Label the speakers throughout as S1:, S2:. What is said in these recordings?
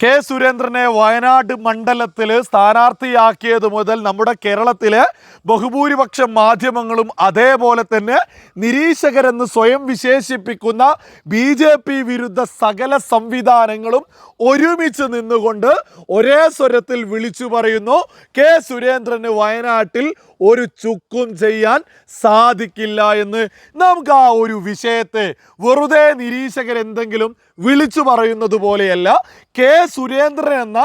S1: K സുരേന്ദ്രനെ വയനാട് മണ്ഡലത്തിൽ സ്ഥാനാർത്ഥിയാക്കിയത് മുതൽ നമ്മുടെ കേരളത്തിലെ ബഹുഭൂരിപക്ഷം മാധ്യമങ്ങളും അതേപോലെ തന്നെ നിരീക്ഷകരെന്ന് സ്വയം വിശേഷിപ്പിക്കുന്ന ബി ജെ പി വിരുദ്ധ സകല സംവിധാനങ്ങളും ഒരുമിച്ച് നിന്നുകൊണ്ട് ഒരേ സ്വരത്തിൽ വിളിച്ചു പറയുന്നു കെ സുരേന്ദ്രന് വയനാട്ടിൽ ഒരു ചുക്കും ചെയ്യാൻ സാധിക്കില്ല എന്ന്. നമുക്ക് ആ ഒരു വിഷയത്തെ വെറുതെ നിരീക്ഷകരെന്തെങ്കിലും വിളിച്ചു പറയുന്നത് പോലെയല്ല കെ സുരേന്ദ്രൻ എന്ന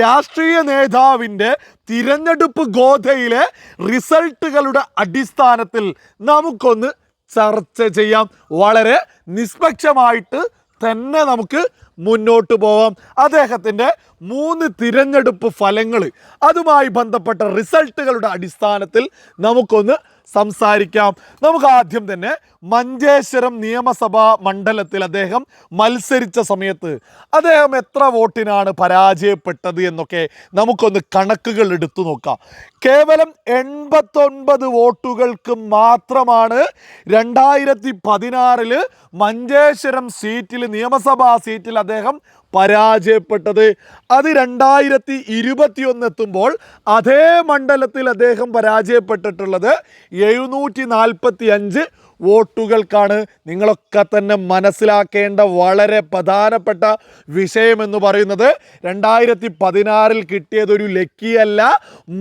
S1: രാഷ്ട്രീയ നേതാവിന്റെ തിരഞ്ഞെടുപ്പ് ഗോധയിലെ റിസൾട്ടുകളുടെ അടിസ്ഥാനത്തിൽ നമുക്കൊന്ന് ചർച്ച ചെയ്യാം. വളരെ നിഷ്പക്ഷമായിട്ട് തന്നെ നമുക്ക് മുന്നോട്ട് പോവാം. അദ്ദേഹത്തിന്റെ മൂന്ന് തിരഞ്ഞെടുപ്പ് ഫലങ്ങൾ അതുമായി ബന്ധപ്പെട്ട റിസൾട്ടുകളുടെ അടിസ്ഥാനത്തിൽ നമുക്കൊന്ന് സംസാരിക്കാം. നമുക്ക് ആദ്യം തന്നെ മഞ്ചേശ്വരം നിയമസഭാ മണ്ഡലത്തിൽ അദ്ദേഹം മത്സരിച്ച സമയത്ത് അദ്ദേഹം എത്ര വോട്ടിനാണ് പരാജയപ്പെട്ടത് എന്നൊക്കെ നമുക്കൊന്ന് കണക്കുകൾ എടുത്തു നോക്കാം. കേവലം എൺപത്തൊൻപത് വോട്ടുകൾക്ക് മാത്രമാണ് രണ്ടായിരത്തി പതിനാറിൽ മഞ്ചേശ്വരം സീറ്റിൽ നിയമസഭാ സീറ്റിൽ അദ്ദേഹം പരാജയപ്പെട്ടത്. അത് രണ്ടായിരത്തി ഇരുപത്തിയൊന്ന് എത്തുമ്പോൾ അതേ മണ്ഡലത്തിൽ അദ്ദേഹം പരാജയപ്പെട്ടിട്ടുള്ളത് എഴുന്നൂറ്റി നാൽപ്പത്തി അഞ്ച് വോട്ടുകൾക്കാണ് നിങ്ങളൊക്കെ തന്നെ മനസ്സിലാക്കേണ്ട വളരെ പ്രധാനപ്പെട്ട വിഷയമെന്ന് പറയുന്നത്. രണ്ടായിരത്തി പതിനാറിൽ കിട്ടിയതൊരു ലക്കിയല്ല.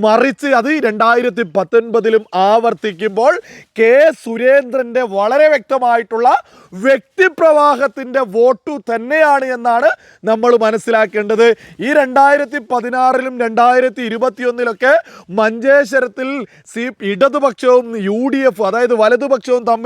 S1: മറിച്ച് അത് രണ്ടായിരത്തി പത്തൊൻപതിലും ആവർത്തിക്കുമ്പോൾ കെ സുരേന്ദ്രന്റെ വളരെ വ്യക്തമായിട്ടുള്ള വ്യക്തിപ്രവാഹത്തിന്റെ വോട്ടു തന്നെയാണ് എന്നാണ് നമ്മൾ മനസ്സിലാക്കേണ്ടത്. ഈ രണ്ടായിരത്തി പതിനാറിലും രണ്ടായിരത്തി ഇരുപത്തിയൊന്നിലൊക്കെ മഞ്ചേശ്വരത്തിൽ സി ഇടതുപക്ഷവും യു ഡി എഫ് അതായത് വലതുപക്ഷവും തമ്മിൽ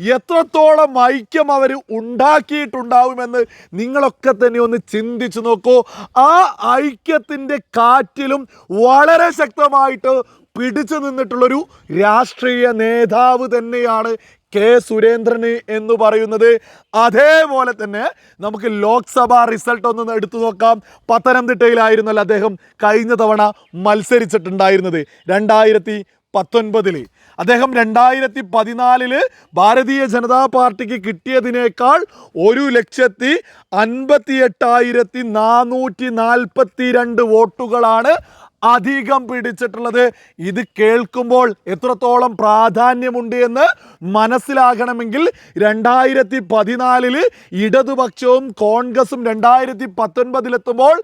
S1: എത്രത്തോളം ഐക്യം അവർ ഉണ്ടാക്കിയിട്ടുണ്ടാവുമെന്ന് നിങ്ങളൊക്കെ തന്നെ ഒന്ന് ചിന്തിച്ചു നോക്കൂ. ആ ഐക്യത്തിന്റെ കാറ്റിലും വളരെ ശക്തമായിട്ട് പിടിച്ചു നിന്നിട്ടുള്ളൊരു രാഷ്ട്രീയ നേതാവ് തന്നെയാണ് കെ സുരേന്ദ്രന് എന്ന് പറയുന്നത്. അതേപോലെ തന്നെ നമുക്ക് ലോക്സഭാ റിസൾട്ട് ഒന്ന് എടുത്തു നോക്കാം. പത്തനംതിട്ടയിലായിരുന്നല്ലോ അദ്ദേഹം കഴിഞ്ഞ തവണ മത്സരിച്ചിട്ടുണ്ടായിരുന്നത്. രണ്ടായിരത്തി പത്തൊൻപതിൽ. അദ്ദേഹം രണ്ടായിരത്തി പതിനാലിൽ ഭാരതീയ ജനതാ പാർട്ടിക്ക് കിട്ടിയതിനേക്കാൾ ഒരു ലക്ഷത്തി അൻപത്തി എട്ടായിരത്തി നാനൂറ്റി നാൽപ്പത്തി രണ്ട് വോട്ടുകളാണ് അധികം പിടിച്ചിട്ടുള്ളത്. ഇത് കേൾക്കുമ്പോൾ എത്രത്തോളം പ്രാധാന്യമുണ്ട് എന്ന് മനസ്സിലാകണമെങ്കിൽ രണ്ടായിരത്തി പതിനാലിൽ ഇടതുപക്ഷവും കോൺഗ്രസും രണ്ടായിരത്തി പത്തൊൻപതിലെത്തുമ്പോൾ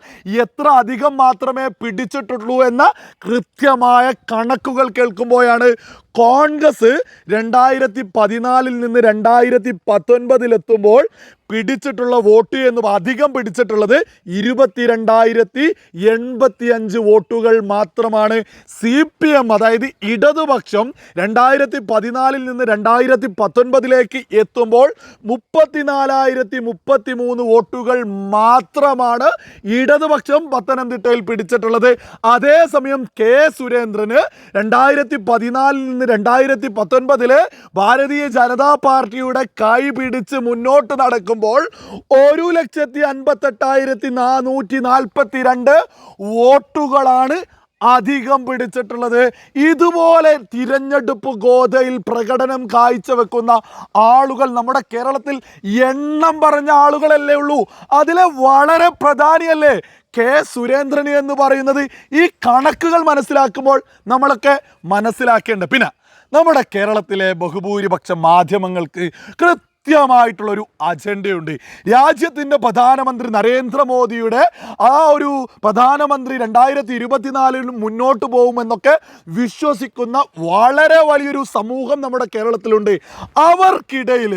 S1: എത്ര അധികം മാത്രമേ പിടിച്ചിട്ടുള്ളൂ എന്ന കൃത്യമായ കണക്കുകൾ കേൾക്കുമ്പോഴാണ് കോൺഗ്രസ് രണ്ടായിരത്തി പതിനാലിൽ നിന്ന് രണ്ടായിരത്തി പത്തൊൻപതിലെത്തുമ്പോൾ പിടിച്ചിട്ടുള്ള വോട്ട് എന്ന് അധികം പിടിച്ചിട്ടുള്ളത് ഇരുപത്തിരണ്ടായിരത്തി എൺപത്തി അഞ്ച് വോട്ടുകൾ മാത്രമാണ്. സി പി എം അതായത് ഇടതുപക്ഷം രണ്ടായിരത്തി പതിനാലിൽ നിന്ന് രണ്ടായിരത്തി പത്തൊൻപതിലേക്ക് എത്തുമ്പോൾ മുപ്പത്തിനാലായിരത്തി മുപ്പത്തി മൂന്ന് വോട്ടുകൾ മാത്രമാണ് ഇടതുപക്ഷം പത്തനംതിട്ടയിൽ പിടിച്ചിട്ടുള്ളത്. അതേസമയം കെ സുരേന്ദ്രന് രണ്ടായിരത്തി പതിനാലിൽ നിന്ന് രണ്ടായിരത്തി പത്തൊൻപതിൽ ഭാരതീയ ജനതാ പാർട്ടിയുടെ കൈ പിടിച്ച് മുന്നോട്ട് നടക്കുമ്പോൾ ഒരു ലക്ഷത്തി അൻപത്തെട്ടായിരത്തി നാനൂറ്റി നാൽപ്പത്തി രണ്ട് വോട്ടുകളാണ് അധികം പിടിച്ചിട്ടുള്ളത്. ഇതുപോലെ തിരഞ്ഞെടുപ്പ് ഗോതയിൽ പ്രകടനം കാഴ്ചവെക്കുന്ന ആളുകൾ നമ്മുടെ കേരളത്തിൽ എണ്ണം പറഞ്ഞ ആളുകളല്ലേ ഉള്ളൂ. അതിലെ വളരെ പ്രധാനിയല്ലേ കെ സുരേന്ദ്രൻ എന്ന് പറയുന്നത്. ഈ കണക്കുകൾ മനസ്സിലാക്കുമ്പോൾ നമ്മളൊക്കെ മനസ്സിലാക്കേണ്ട. പിന്നെ നമ്മുടെ കേരളത്തിലെ ബഹുഭൂരിപക്ഷ മാധ്യമങ്ങൾക്ക് കൃത്യമായിട്ടുള്ളൊരു അജണ്ടയുണ്ട്. രാജ്യത്തിന്റെ പ്രധാനമന്ത്രി നരേന്ദ്രമോദിയുടെ ആ ഒരു പ്രധാനമന്ത്രി രണ്ടായിരത്തി ഇരുപത്തിനാലിൽ മുന്നോട്ട് പോകുമെന്നൊക്കെ വിശ്വസിക്കുന്ന വളരെ വലിയൊരു സമൂഹം നമ്മുടെ കേരളത്തിലുണ്ട്. അവർക്കിടയിൽ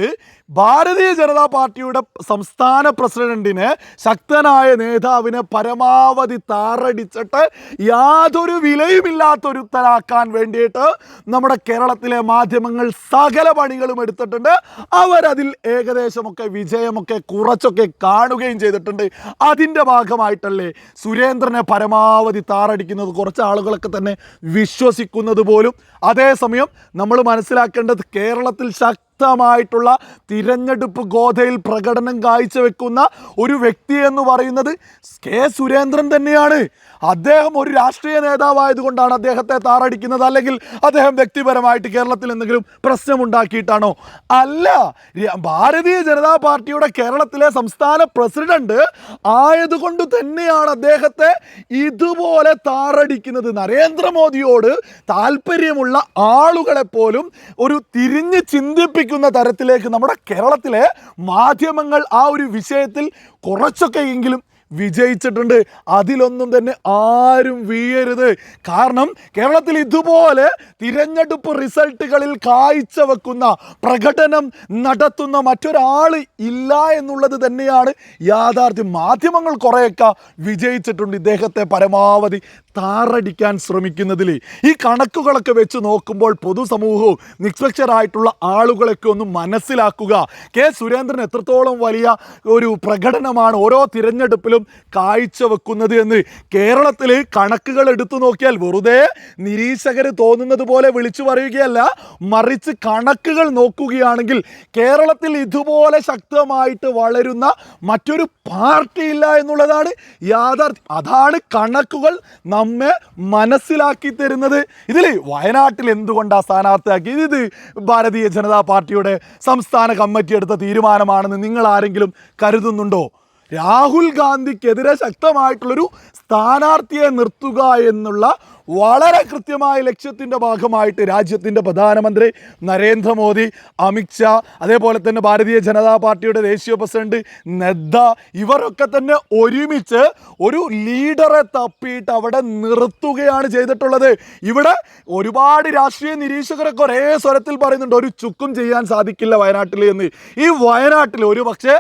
S1: ഭാരതീയ ജനതാ പാർട്ടിയുടെ സംസ്ഥാന പ്രസിഡന്റിനെ ശക്തനായ നേതാവിനെ പരമാവധി താറടിച്ചിട്ട് യാതൊരു വിലയുമില്ലാത്തൊരുത്തരാക്കാൻ വേണ്ടിയിട്ട് നമ്മുടെ കേരളത്തിലെ മാധ്യമങ്ങൾ സകല പണികളും എടുത്തിട്ടുണ്ട്. അവരതിൽ ഏകദേശമൊക്കെ വിജയമൊക്കെ കുറച്ചൊക്കെ കാണുകയും ചെയ്തിട്ടുണ്ട്. അതിന്റെ ഭാഗമായിട്ടല്ലേ സുരേന്ദ്രനെ പരമാവധി താറടിക്കുന്നത്? കുറച്ച് ആളുകളൊക്കെ തന്നെ വിശ്വസിക്കുന്നത് പോലും. അതേസമയം നമ്മൾ മനസ്സിലാക്കേണ്ടത് കേരളത്തിൽ ശക്തി ശക്തമായിട്ടുള്ള തിരഞ്ഞെടുപ്പ് ഗോതയിൽ പ്രകടനം കാഴ്ചവെക്കുന്ന ഒരു വ്യക്തി എന്ന് പറയുന്നത് കെ സുരേന്ദ്രൻ തന്നെയാണ്. അദ്ദേഹം ഒരു രാഷ്ട്രീയ നേതാവായതുകൊണ്ടാണ് അദ്ദേഹത്തെ താറടിക്കുന്നത്. അല്ലെങ്കിൽ അദ്ദേഹം വ്യക്തിപരമായിട്ട് കേരളത്തിൽ എന്തെങ്കിലും പ്രശ്നമുണ്ടാക്കിയിട്ടാണോ? അല്ല ഭാരതീയ ജനതാ പാർട്ടിയുടെ കേരളത്തിലെ സംസ്ഥാന പ്രസിഡന്റ് ആയതുകൊണ്ട് തന്നെയാണ് അദ്ദേഹത്തെ ഇതുപോലെ താറടിക്കുന്നത്. നരേന്ദ്രമോദിയോട് താല്പര്യമുള്ള ആളുകളെ പോലും ഒരു തിരിഞ്ഞ് ചിന്തിപ്പിക്കുന്ന തരത്തിലേക്ക് നമ്മുടെ കേരളത്തിലെ മാധ്യമങ്ങൾ ആ ഒരു വിഷയത്തിൽ കുറച്ചൊക്കെയെങ്കിലും വിജയിച്ചിട്ടുണ്ട്. അതിലൊന്നും തന്നെ ആരും വീയരുത് കാരണം കേരളത്തിൽ ഇതുപോലെ തിരഞ്ഞെടുപ്പ് റിസൾട്ടുകളിൽ കാഴ്ച വെക്കുന്ന പ്രകടനം നടത്തുന്ന മറ്റൊരാൾ ഇല്ല എന്നുള്ളത് തന്നെയാണ് യാഥാർത്ഥ്യം. മാധ്യമങ്ങൾ കുറേയൊക്കെ വിജയിച്ചിട്ടുണ്ട് ഇദ്ദേഹത്തെ പരമാവധി താറടിക്കാൻ ശ്രമിക്കുന്നതിൽ ഈ കണക്കുകളൊക്കെ വെച്ച് നോക്കുമ്പോൾ പൊതുസമൂഹവും നിഷ്പക്ഷരായിട്ടുള്ള ആളുകളൊക്കെ ഒന്ന് മനസ്സിലാക്കുക. കെ സുരേന്ദ്രൻ എത്രത്തോളം വലിയ ഒരു പ്രകടനമാണ് ഓരോ തിരഞ്ഞെടുപ്പിലും കാഴ്ചവെക്കുന്നത് എന്ന് കേരളത്തിൽ കണക്കുകൾ എടുത്തു നോക്കിയാൽ വെറുതെ നിരീക്ഷകർ തോന്നുന്നത് പോലെ വിളിച്ചു പറയുകയല്ല മറിച്ച് കണക്കുകൾ നോക്കുകയാണെങ്കിൽ കേരളത്തിൽ ഇതുപോലെ ശക്തമായിട്ട് വളരുന്ന മറ്റൊരു പാർട്ടി ഇല്ല എന്നുള്ളതാണ് യാഥാർത്ഥ്യം. അതാണ് കണക്കുകൾ നമ്മെ മനസ്സിലാക്കി തരുന്നത്. ഇതിൽ വയനാട്ടിൽ എന്തുകൊണ്ടാണ് സ്ഥാനാർത്ഥിയാക്കി ഇത് ഭാരതീയ ജനതാ പാർട്ടിയുടെ സംസ്ഥാന കമ്മിറ്റി എടുത്ത തീരുമാനമാണെന്ന് നിങ്ങൾ ആരെങ്കിലും കരുതുന്നുണ്ടോ? രാഹുൽ ഗാന്ധിക്കെതിരെ ശക്തമായിട്ടുള്ളൊരു സ്ഥാനാർത്ഥിയെ നിർത്തുക എന്നുള്ള വളരെ കൃത്യമായ ലക്ഷ്യത്തിന്റെ ഭാഗമായിട്ട് രാജ്യത്തിന്റെ പ്രധാനമന്ത്രി നരേന്ദ്രമോദി അമിത്ഷാ അതേപോലെ തന്നെ ഭാരതീയ ജനതാ പാർട്ടിയുടെ ദേശീയ പ്രസിഡന്റ് നദ്ദ ഇവരൊക്കെ തന്നെ ഒരുമിച്ച് ഒരു ലീഡറെ തപ്പിയിട്ട് അവിടെ നിർത്തുകയാണ് ചെയ്തിട്ടുള്ളത്. ഇവിടെ ഒരുപാട് രാഷ്ട്രീയ നിരീക്ഷകരൊക്കെ ഒരേ സ്വരത്തിൽ പറയുന്നുണ്ട് ഒരു ചുക്കും ചെയ്യാൻ സാധിക്കില്ല വയനാട്ടിൽ എന്ന്. ഈ വയനാട്ടിൽ ഒരു പക്ഷേ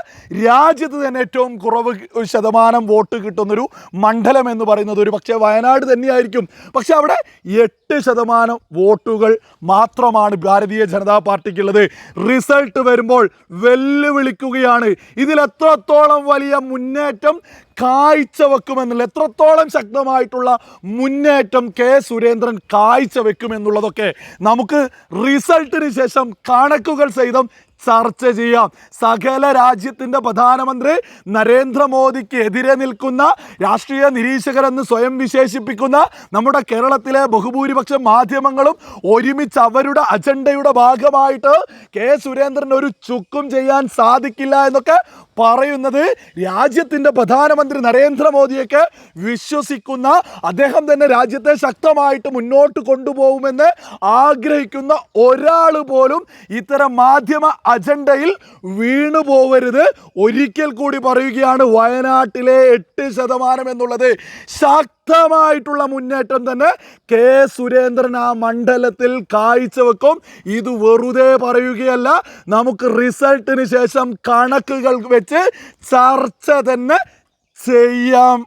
S1: രാജ്യത്ത് തന്നെ ഏറ്റവും കുറവ് ശതമാനം വോട്ട് കിട്ടുന്നൊരു മണ്ഡലം എന്ന് പറയുന്നത് ഒരു പക്ഷേ വയനാട് തന്നെയായിരിക്കും. പക്ഷെ അവിടെ എട്ട് ശതമാനം വോട്ടുകൾ മാത്രമാണ് ഭാരതീയ ജനതാ പാർട്ടിക്കുള്ളത്. റിസൾട്ട് വരുമ്പോൾ വെല്ലുവിളിക്കുകയാണ്. ഇതിൽ എത്രത്തോളം വലിയ മുന്നേറ്റം കാഴ്ചവെക്കുമെന്നുള്ള എത്രത്തോളം ശക്തമായിട്ടുള്ള മുന്നേറ്റം കെ സുരേന്ദ്രൻ കാഴ്ചവെക്കുമെന്നുള്ളതൊക്കെ നമുക്ക് റിസൾട്ടിന് ശേഷം കണക്കുകൾ സഹിതം ചർച്ച ചെയ്യാം. സകല രാജ്യത്തിന്റെ പ്രധാനമന്ത്രി നരേന്ദ്രമോദിക്ക് എതിരെ നിൽക്കുന്ന രാഷ്ട്രീയ നിരീക്ഷകരെന്ന് സ്വയം വിശേഷിപ്പിക്കുന്ന നമ്മുടെ കേരളത്തിലെ ബഹുഭൂരിപക്ഷ മാധ്യമങ്ങളും ഒരുമിച്ച് അവരുടെ അജണ്ടയുടെ ഭാഗമായിട്ട് കെ സുരേന്ദ്രൻ ഒരു ചുക്കും ചെയ്യാൻ സാധിക്കില്ല എന്നൊക്കെ പറയുന്നത് രാജ്യത്തിന്റെ പ്രധാനമന്ത്രി നരേന്ദ്രമോദിയൊക്കെ വിശ്വസിക്കുന്ന അദ്ദേഹം തന്നെ രാജ്യത്തെ ശക്തമായിട്ട് മുന്നോട്ട് കൊണ്ടുപോകുമെന്ന് ആഗ്രഹിക്കുന്ന ഒരാൾ പോലും ഇത്തരം മാധ്യമ അജണ്ടയിൽ വീണു പോവരുത്. ഒരിക്കൽ കൂടി പറയുകയാണ് വയനാട്ടിലെ എട്ട് ശതമാനം എന്നുള്ളത്. ശക്തമായിട്ടുള്ള മുന്നേറ്റം തന്നെ കെ സുരേന്ദ്രൻ ആ മണ്ഡലത്തിൽ കാഴ്ചവെക്കും. ഇത് വെറുതെ പറയുകയല്ല നമുക്ക് റിസൾട്ടിന് ശേഷം കണക്കുകൾ വെച്ച് ചർച്ച തന്നെ ചെയ്യാം.